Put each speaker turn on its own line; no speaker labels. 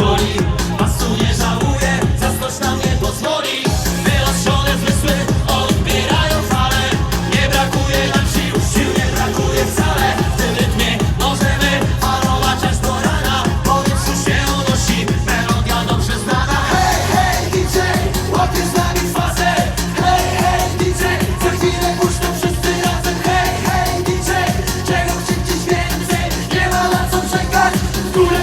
soli Pasu nie żałuję, zasnąć nam nie pozwoli. Wyostrzone zmysły odbierają fale. Nie brakuje nam sił, sił nie brakuje wcale. W tym rytmie możemy falować aż do rana. Powietrzu się unosi, melodia dobrze znana. Hej, hej DJ, łapiesz z nami fazę. Hej, hej DJ, za chwilę puszczą wszyscy razem. Hej, hej DJ, czego chcieć dziś więcej? Nie ma na co czekać, które